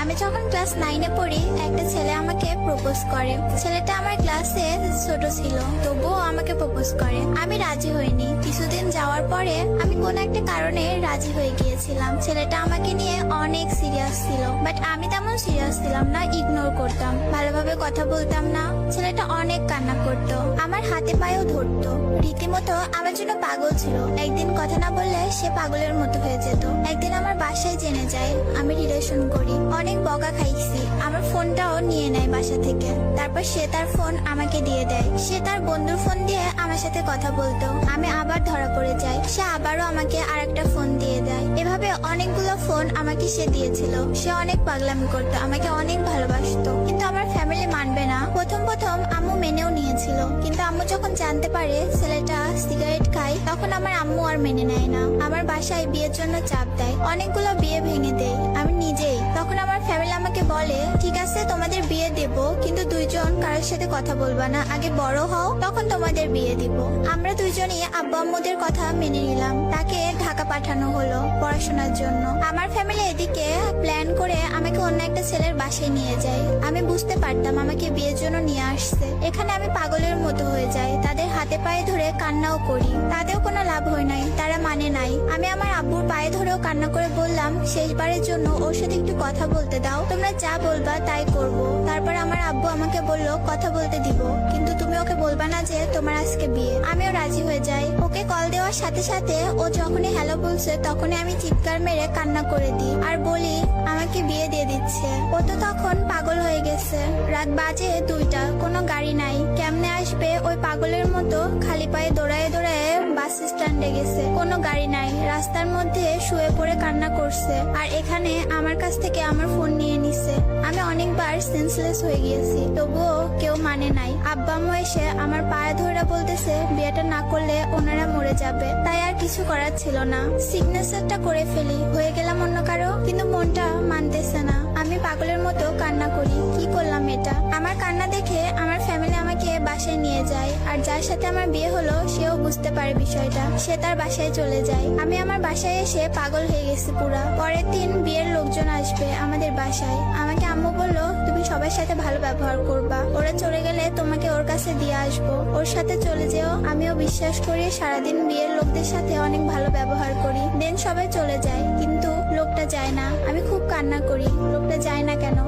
আমি যখন ক্লাস নাইনে পড়ি, একটা ছেলে আমাকে প্রপোজ করে। ছেলেটা আমার ক্লাসে ছোট ছিল, তবুও আমাকে প্রপোজ করে। আমি রাজি হইনি। কিছুদিন যাওয়ার পরে আমি কোন একটা কারণে রাজি হয়ে গিয়েছিলাম। ছেলেটা আমাকে নিয়ে অনেক সিরিয়াস ছিল বাট আমি তেমন সিরিয়াস ছিলাম না ইগনোর করতাম। ভালোভাবে কথা বলতাম না। ছেলেটা অনেক কান্না করতো। আমার হাতে পায়েও ধরতো। রীতিমতো আমার জন্য পাগল ছিল। একদিন কথা না বললে সে পাগলের মতো হয়ে যেত। একদিন আমার বাসায় জেনে যায়, আমি রিলেশন করি। অনেক বকা খাইছি। আমার ফোনটাও নিয়ে নেয় বাসা থেকে। তারপর সে তার ফোন আমাকে দিয়ে দেয়। সে তার বন্ধুর ফোন দিয়ে আমার সাথে কথা বলতো। আমি আবার ধরা পড়ে যাই। সে আবারও আমাকে আরেকটা ফোন দিয়ে দেয়। এভাবে অনেকগুলো ফোন আমাকে সে দিয়েছিল। সে অনেক পাগলামি করতো, আমাকে অনেক ভালোবাসতো। কিন্তু আমার ফ্যামিলি মানবে না। প্রথম প্রথম আম্মু মেনেও নিয়েছিল। কিন্তু আম্মু যখন জানতে পারে ছেলেটা সিগারেট খায়, তখন আমার আম্মু আর মেনে নেয় না। আমার বাসায় বিয়ের জন্য চাপ দেয়। অনেকগুলো বিয়ে ভেঙে দেয়। আমি নিজেই ফ্যামিলি আমাকে বলে, ঠিক আছে, তোমাদের বিয়ে দেব, কিন্তু দুইজন কারোর সাথে কথা বলবা না। আগে বড় হও, তখন তোমাদের বিয়ে দিব। আমরা দুইজনই আব্বু আম্মুদের কথা মেনে নিলাম। তাকে ঢাকা পাঠানো হলো পড়াশোনার জন্য। আমার ফ্যামিলি এদিকে প্ল্যান করে আমাকে অন্য একটা ছেলের বাসায় নিয়ে যায়। আমি বুঝতে পারতাম আমাকে বিয়ের জন্য নিয়ে আসছে। এখানে আমি পাগলের মতো হয়ে যাই। তাদের হাতে পায়ে ধরে কান্নাও করি। তাতেও কোনো লাভ হয় নাই, তারা মানে নাই। আমি আমার আব্বুর পায়ে ধরেও কান্না করে বললাম, শেষবারের জন্য ওর সাথে একটু কথা বলতে দাও। তোমরা যা বলবা তাই করব। তারপর আমার আব্বু আমাকে বলল, কথা বলতে দিব। কিন্তু তুমি ওকে বলবা না যে তোমার আজকে বিয়ে। আমিও রাজি হয়ে যাই। ওকে কল দেওয়ার সাথে সাথে ও যখনই হ্যালো বলছে, তখনই আমি চিৎকার মেরে কান্না করে দিই আর বলি, আমাকে বিয়ে দিয়ে দিচ্ছে। ও তো তখন পাগল হয়ে গেছে। রাত বাজে দুইটা, কোনো গাড়ি নাই। কেমনে আসবে ওই পাগলের মতো খালি পায়ে দৌড়ায় দৌড়ায় গেছে কোনো গাড়ি নাই। রাস্তার মধ্যে শুয়ে পড়ে কান্না করছে। আর এখানে আমার কাছ থেকে আমার ফোন নিয়ে নিছে। আমি অনেকবার সেন্সলেস হয়ে গিয়েছি। তবুও কেউ মানে নাই। আব্বা আম্মু এসে আমার পায়ে ধরে বলতেছে, বিয়েটা না করলে ওনারা মরে যাবে। তাই আর কিছু করার ছিল না। সিগনেচারটা করে ফেলি। হয়ে গেলাম অন্য কারও। কিন্তু মনটা মানতেছে না। আমি পাগলের মতো কান্না করি। কি করলাম এটা? আমার কান্না দেখে আমার বাসায় নিয়ে যায়। আর যার সাথে আমার বিয়ে হলো, সেও বুঝতে পারে বিষয়টা। সে তার বাসায় চলে যায়। আমি আমার বাসায় এসে পাগল হয়ে গেছি পুরা। পরের দিন বিয়ের লোকজন আসবে আমাদের বাসায়। আমাকে আম্মু বলল, তুমি সবার সাথে ভালো ব্যবহার করবা। ওরা চলে গেলে তোমাকে ওর কাছে দিয়ে আসব। ওর সাথে চলে যেও। আমিও বিশ্বাস করি সারাদিন বিয়ের লোকদের সাথে অনেক ভালো ব্যবহার করি। দেন সবাই চলে যায়। কিন্তু লোকটা যায় না। আমি খুব কান্না করি। লোকটা যায় না কেন?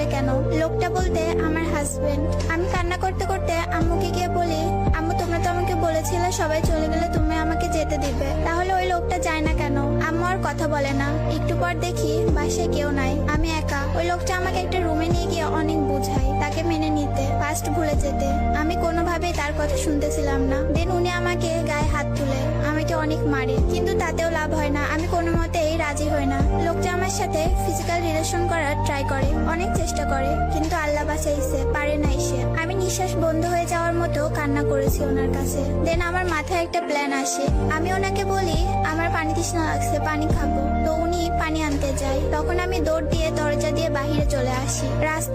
থাকবে কেন? লোকটা বলতে আমার হাজবেন্ড আমি কান্না করতে করতে আম্মুকে গিয়ে বলি, আম্মু, তোমরা তো আমাকে বলেছিলে সবাই চলে গেলে তুমি আমাকে যেতে দিবে। তাহলে ওই লোকটা যায় না কেন? আম্মু আর কথা বলে না। একটু পর দেখি বাসায় কেউ নাই। আমি একা। ওই লোকটা আমাকে একটা রুমে নিয়ে গিয়ে অনেক বুঝাই তাকে মেনে নিতে ফার্স্ট ভুলে যেতে। আমি কোনোভাবেই তার কথা শুনতেছিলাম না। দেন উনি আমাকে গায়ে হাত তুলে, আমাকে অনেক মারে, কিন্তু তাতেও লাভ হয় না। আমি কোনো মতেই রাজি হই না। লোকটা আমার সাথে ফিজিক্যাল রিলেশন করার ট্রাই করে, অনেক চেষ্টা করে, কিন্তু আল্লাহ বাঁচাইছে, পারে নাই সে। আমি নিঃশ্বাস বন্ধ হয়ে যাওয়ার মতো কান্না করেছি ওনার কাছে। দেন আমার মাথায় একটা প্ল্যান আসে। আমি ওনাকে বলি, আমার পানি তৃষ্ণা লাগছে, পানি খাব। তো উনি পানি আনতে যায়। তখন আমি দৌড় দিয়ে দরজা দিয়ে বাহিরে চলে আসি। রাস্তা